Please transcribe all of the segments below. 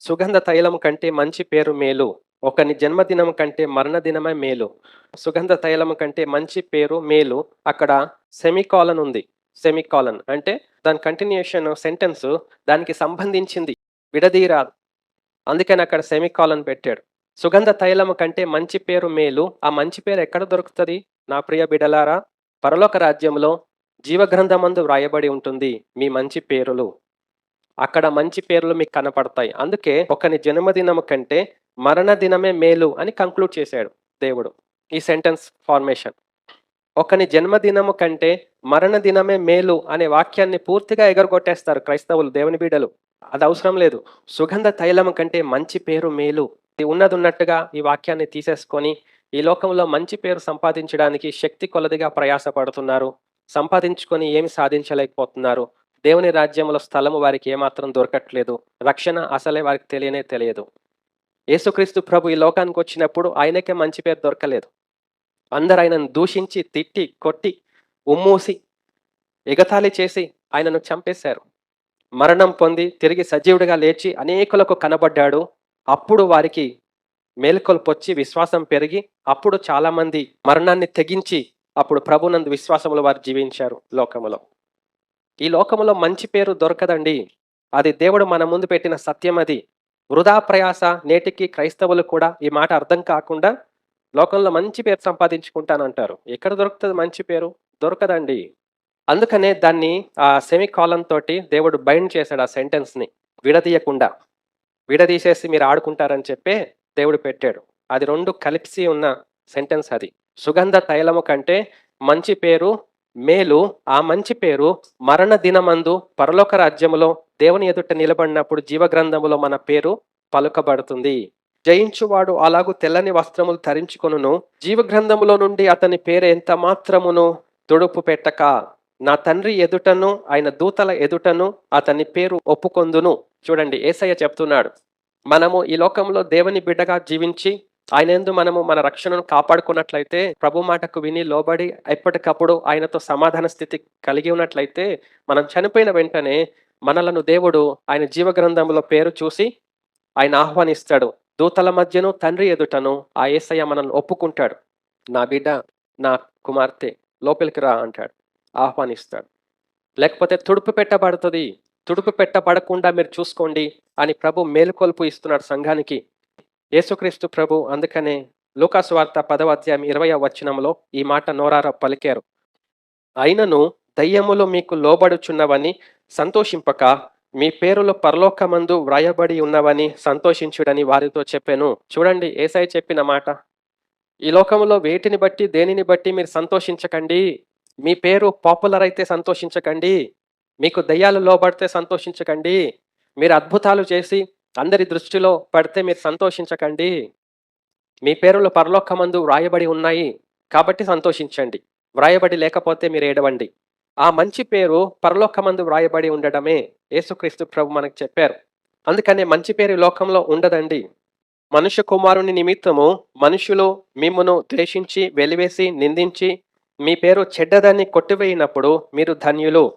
సుగంధ తైలం కంటే మంచి పేరు మేలు. ఒకని జన్మదినం కంటే మరణదినమే మేలు. సుగంధ తైలం కంటే మంచి పేరు మేలు. అక్కడ సెమికాలన్ ఉంది. సెమికాలన్ అంటే దాని కంటిన్యూషన్ సెంటెన్స్ దానికి సంబంధించింది. విడదీరాదు. అందుకని అక్కడ సెమికాలన్ పెట్టాడు. సుగంధ తైలము కంటే మంచి పేరు మేలు. ఆ మంచి పేరు ఎక్కడ దొరుకుతుంది? నా ప్రియ బిడలారా పరలోక రాజ్యంలో జీవగ్రంథమందు వ్రాయబడి ఉంటుంది మీ మంచి పేరులు. అక్కడ మంచి పేర్లు మీకు కనపడతాయి. అందుకే ఒకని జన్మదినము కంటే మరణ దినమే మేలు అని కంక్లూడ్ చేశాడు దేవుడు. ఈ సెంటెన్స్ ఫార్మేషన్ ఒకని జన్మదినము కంటే మరణ దినమే మేలు అనే వాక్యాన్ని పూర్తిగా ఎగరగొట్టేస్తారు క్రైస్తవులు దేవుని బీడలు అది అవసరం లేదు. సుగంధ తైలం కంటే మంచి పేరు మేలు. ఇది ఉన్నది ఉన్నట్టుగా ఈ వాక్యాన్ని తీసేసుకొని ఈ లోకంలో మంచి పేరు సంపాదించడానికి శక్తి కొలదిగా ప్రయాసపడుతున్నారు. సంపాదించుకొని ఏమి సాధించలేకపోతున్నారు. దేవుని రాజ్యముల స్థలము వారికి ఏమాత్రం దొరకట్లేదు. రక్షణ అసలే వారికి తెలియనే తెలియదు. యేసుక్రీస్తు ప్రభు ఈ లోకానికి వచ్చినప్పుడు ఆయనకే మంచి పేరు దొరకలేదు. అందరు ఆయనను దూషించి తిట్టి కొట్టి ఉమ్మూసి ఎగతాళి చేసి ఆయనను చంపేశారు. మరణం పొంది తిరిగి సజీవుడిగా లేచి అనేకులకు కనబడ్డాడు. అప్పుడు వారికి మేలుకొల్పొచ్చి విశ్వాసం పెరిగి అప్పుడు చాలామంది మరణాన్ని తెగించి అప్పుడు ప్రభునందు విశ్వాసములు వారు జీవించారు లోకములో. ఈ లోకములో మంచి పేరు దొరకదండి. అది దేవుడు మన ముందు పెట్టిన సత్యం అది. వృధా ప్రయాస నేటికి క్రైస్తవులు కూడా ఈ మాట అర్థం కాకుండా లోకంలో మంచి పేరు సంపాదించుకుంటానంటారు. ఎక్కడ దొరుకుతుంది మంచి పేరు? దొరకదండి. అందుకనే దాన్ని ఆ సెమీ కాలం తోటి దేవుడు బైండ్ చేశాడు ఆ సెంటెన్స్ని. విడదీయకుండా. విడదీసేసి మీరు ఆడుకుంటారని చెప్పే దేవుడు పెట్టాడు. అది రెండు కలిసి ఉన్న సెంటెన్స్ అది. సుగంధ తైలము కంటే మంచి పేరు మేలు ఆ మంచి పేరు మరణ దినమందు పరలోక రాజ్యములో దేవుని ఎదుట నిలబడినప్పుడు జీవగ్రంథములో మన పేరు పలుకబడుతుంది. జయించువాడు అలాగూ తెల్లని వస్త్రములు ధరించుకొనును. జీవగ్రంథములో నుండి అతని పేరు ఎంత మాత్రమును తుడుపు పెట్టక. నా తండ్రి ఎదుటను ఆయన దూతల ఎదుటను అతని పేరు ఒప్పుకొందును. చూడండి ఏసయ్య చెప్తున్నాడు. మనము ఈ లోకంలో దేవుని బిడ్డగా జీవించి ఆయన ఎందు మనము మన రక్షణను కాపాడుకున్నట్లయితే ప్రభు మాటకు విని లోబడి ఎప్పటికప్పుడు ఆయనతో సమాధాన స్థితి కలిగి ఉన్నట్లయితే మనం చనిపోయిన వెంటనే మనలను దేవుడు ఆయన జీవగ్రంథంలో పేరు చూసి ఆయన ఆహ్వానిస్తాడు. దూతల మధ్యను తండ్రి ఎదుటను ఆ ఏసయ్య మనల్ని ఒప్పుకుంటాడు. నా బిడ్డ నా కుమార్తె లోపలికి రా అంటాడు. ఆహ్వానిస్తాడు. లేకపోతే తుడుపు పెట్టబడుతుంది. తుడుపు పెట్టబడకుండా మీరు చూసుకోండి అని ప్రభు మేలుకొల్పు ఇస్తున్నాడు సంఘానికి. యేసుక్రీస్తు ప్రభు అందుకనే లూకాసువార్త పదవ అధ్యాయం ఇరవై వచనంలో ఈ మాట నోరార పలికారు. అయినను దయ్యములు మీకు లోబడుచున్నవని సంతోషింపక మీ పేరులో పరలోకమందు వ్రాయబడి ఉన్నవని సంతోషించుడని వారితో చెప్పాను. చూడండి ఏసై చెప్పిన మాట. ఈ లోకంలో వేటిని బట్టి దేనిని బట్టి మీరు సంతోషించకండి? మీ పేరు పాపులర్ అయితే సంతోషించకండి? మీకు దయ్యాలు లోబడితే సంతోషించకండి? మీరు అద్భుతాలు చేసి అందరి దృష్టిలో పడితే మీరు సంతోషించకండి. మీ పేరులో పరలోకమందు వ్రాయబడి ఉన్నాయి కాబట్టి సంతోషించండి. వ్రాయబడి లేకపోతే మీరు ఏడవండి. ఆ మంచి పేరు పరలోకమందు వ్రాయబడి ఉండడమే యేసుక్రీస్తు ప్రభు మనకు చెప్పారు. అందుకనే మంచి పేరు లోకంలో ఉండదండి. మనుష్య కుమారుని నిమిత్తము మనుషులు మిమ్మను ద్వేషించి వెలివేసి నిందించి మీ పేరు చెడ్డదాన్ని కొట్టివేయినప్పుడు మీరు ధన్యులు.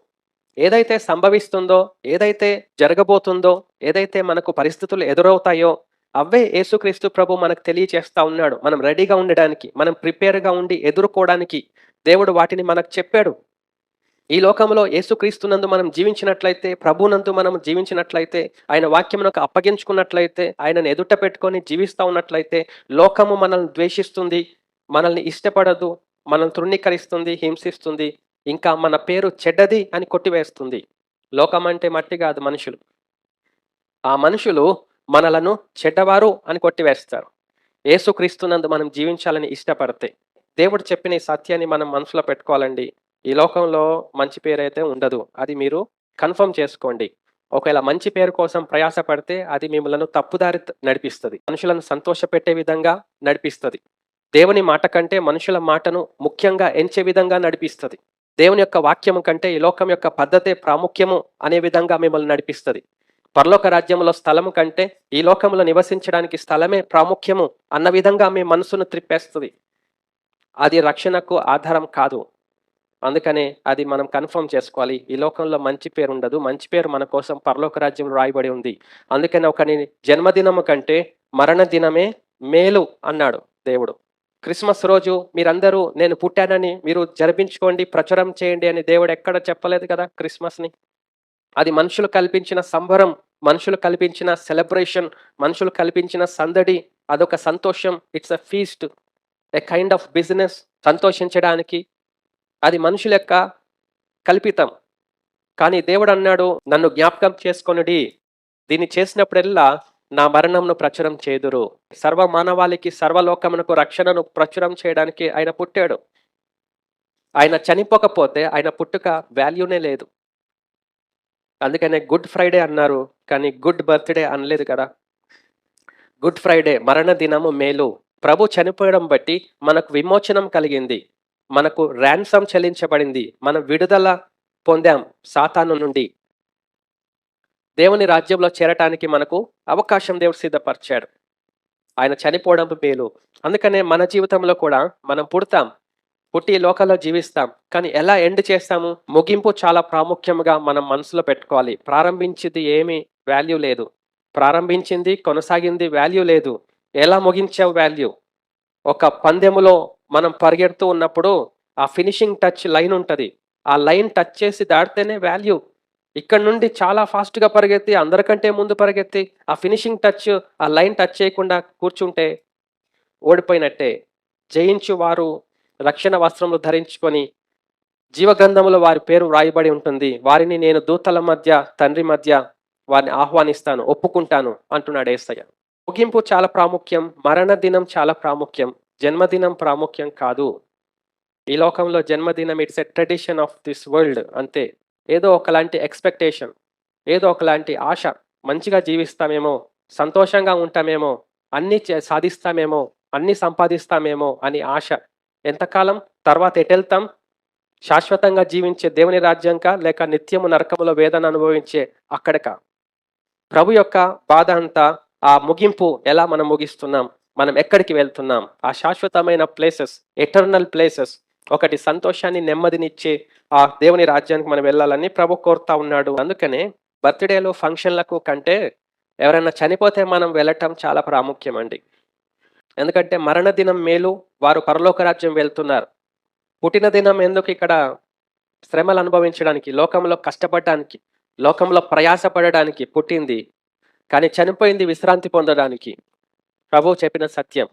ఏదైతే సంభవిస్తుందో ఏదైతే జరగబోతుందో ఏదైతే మనకు పరిస్థితులు ఎదురవుతాయో అవే యేసుక్రీస్తు ప్రభు మనకు తెలియచేస్తా ఉన్నాడు. మనం రెడీగా ఉండడానికి మనం ప్రిపేర్గా ఉండి ఎదుర్కోవడానికి దేవుడు వాటిని మనకు చెప్పాడు. ఈ లోకంలో యేసుక్రీస్తునందు మనం జీవించినట్లయితే ప్రభునందు మనం జీవించినట్లయితే ఆయన వాక్యమునకు అప్పగించుకున్నట్లయితే ఆయనను ఎదుట పెట్టుకొని జీవిస్తూ ఉన్నట్లయితే లోకము మనల్ని ద్వేషిస్తుంది మనల్ని ఇష్టపడదు మనల్ని తృణీకరిస్తుంది హింసిస్తుంది ఇంకా మన పేరు చెడ్డది అని కొట్టివేస్తుంది. లోకం అంటే మట్టి కాదు మనుషులు. ఆ మనుషులు మనలను చెడ్డవారు అని కొట్టివేస్తారు. ఏసుక్రీస్తునందు మనం జీవించాలని ఇష్టపడితే దేవుడు చెప్పిన ఈ సత్యాన్ని మనం మనసులో పెట్టుకోవాలండి. ఈ లోకంలో మంచి పేరు అయితే ఉండదు. అది మీరు కన్ఫర్మ్ చేసుకోండి. ఒకవేళ మంచి పేరు కోసం ప్రయాసపడితే అది మిమ్మల్ని తప్పుదారి నడిపిస్తుంది. మనుషులను సంతోషపెట్టే విధంగా నడిపిస్తుంది. దేవుని మాట కంటే మనుషుల మాటను ముఖ్యంగా ఎంచే విధంగా నడిపిస్తుంది. దేవుని యొక్క వాక్యము కంటే ఈ లోకం యొక్క పద్ధతే ప్రాముఖ్యము అనే విధంగా మిమ్మల్ని నడిపిస్తుంది. పరలోక రాజ్యంలో స్థలము కంటే ఈ లోకంలో నివసించడానికి స్థలమే ప్రాముఖ్యము అన్న విధంగా మీ మనసును త్రిప్పేస్తుంది. అది రక్షణకు ఆధారం కాదు. అందుకనే అది మనం కన్ఫర్మ్ చేసుకోవాలి. ఈ లోకంలో మంచి పేరు ఉండదు. మంచి పేరు మన కోసం పరలోక రాజ్యంలో రాయబడి ఉంది. అందుకని ఒకని జన్మదినము కంటే మరణ దినమే మేలు అన్నాడు దేవుడు. క్రిస్మస్ రోజు మీరందరూ నేను పుట్టానని మీరు జరిపించుకోండి ప్రచురం చేయండి అని దేవుడు ఎక్కడ చెప్పలేదు కదా క్రిస్మస్ని? అది మనుషులు కల్పించిన సంబరం మనుషులు కల్పించిన సెలబ్రేషన్ మనుషులు కల్పించిన సందడి అదొక సంతోషం it's a feast a kind of business సంతోషించడానికి. అది మనుషుల యొక్క కల్పితం. కానీ దేవుడు అన్నాడు నన్ను జ్ఞాపకం చేసుకొనుడి. దీన్ని చేసినప్పుడల్లా నా మరణంను ప్రచురం చేదురు. సర్వ మానవాళికి సర్వలోకమునకు రక్షణను ప్రచురం చేయడానికి ఆయన పుట్టాడు. ఆయన చనిపోకపోతే ఆయన పుట్టుక వాల్యూనే లేదు. అందుకనే గుడ్ ఫ్రైడే అన్నారు కానీ గుడ్ బర్త్డే అనలేదు కదా. గుడ్ ఫ్రైడే మరణ దినము మేలు. ప్రభు చనిపోవడం బట్టి మనకు విమోచనం కలిగింది. మనకు ర్యాన్సమ్ చెల్లించబడింది. మనం విడుదల పొందాం సాతాను నుండి. దేవుని రాజ్యంలో చేరటానికి మనకు అవకాశం దేవుడు సిద్ధపరిచాడు. ఆయన చనిపోవడం మేలు. అందుకనే మన జీవితంలో కూడా మనం పుడతాం. పుట్టి లోకంలో జీవిస్తాం. కానీ ఎలా ఎండ్ చేస్తాము? ముగింపు చాలా ప్రాముఖ్యంగా మనం మనసులో పెట్టుకోవాలి. ప్రారంభించింది ఏమీ వాల్యూ లేదు. ప్రారంభించింది కొనసాగింది వాల్యూ లేదు. ఎలా ముగించావు వాల్యూ ఒక పందెములో మనం పరిగెడుతూ ఉన్నప్పుడు ఆ ఫినిషింగ్ టచ్ లైన్ ఉంటుంది. ఆ లైన్ టచ్ చేసి దాటితేనే వాల్యూ ఇక్కడ నుండి చాలా ఫాస్ట్గా పరిగెత్తి అందరికంటే ముందు పరిగెత్తి ఆ ఫినిషింగ్ టచ్ ఆ లైన్ టచ్ చేయకుండా కూర్చుంటే ఓడిపోయినట్టే. జయించు వారు రక్షణ వస్త్రములు ధరించుకొని జీవగంధములో వారి పేరు వ్రాయబడి ఉంటుంది. వారిని నేను దూతల మధ్య తండ్రి మధ్య వారిని ఆహ్వానిస్తాను ఒప్పుకుంటాను అంటున్నాడు ఏసయ్య. ముగింపు చాలా ప్రాముఖ్యం మరణ దినం చాలా ప్రాముఖ్యం జన్మదినం ప్రాముఖ్యం కాదు. ఈ లోకంలో జన్మదినం it's a tradition of this world అంతే. ఏదో ఒకలాంటి ఎక్స్పెక్టేషన్ ఏదో ఒకలాంటి ఆశ మంచిగా జీవిస్తామేమో సంతోషంగా ఉంటామేమో అన్నీ చే- సాధిస్తామేమో అన్నీ సంపాదిస్తామేమో అని ఆశ. ఎంతకాలం? తర్వాత ఎటెళ్తాం? శాశ్వతంగా జీవించే దేవుని రాజ్యంక? లేక నిత్యము నరకములో వేదన అనుభవించే అక్కడక? ప్రభు యొక్క బాధ అంతా ఆ ముగింపు ఎలా మనం ముగిస్తున్నాం? మనం ఎక్కడికి వెళ్తున్నాం? ఆ శాశ్వతమైన ప్లేసెస్ ఎటర్నల్ ప్లేసెస్ ఒకటి సంతోషాన్ని నెమ్మదినిచ్చే ఆ దేవుని రాజ్యానికి మనం వెళ్ళాలని ప్రభు కోరుతా ఉన్నాడు. అందుకనే బర్త్డేలు ఫంక్షన్లకు కంటే ఎవరైనా చనిపోతే మనం వెళ్ళటం చాలా ప్రాముఖ్యం అండి ఎందుకంటే మరణ దినం మేలు వారు పరలోక రాజ్యం వెళ్తున్నారు. పుట్టిన దినం ఎందుకు ఇక్కడ శ్రమలు అనుభవించడానికి లోకంలో కష్టపడడానికి లోకంలో ప్రయాసపడడానికి పుట్టింది కానీ చనిపోయింది విశ్రాంతి పొందడానికి? ప్రభు చెప్పిన సత్యం.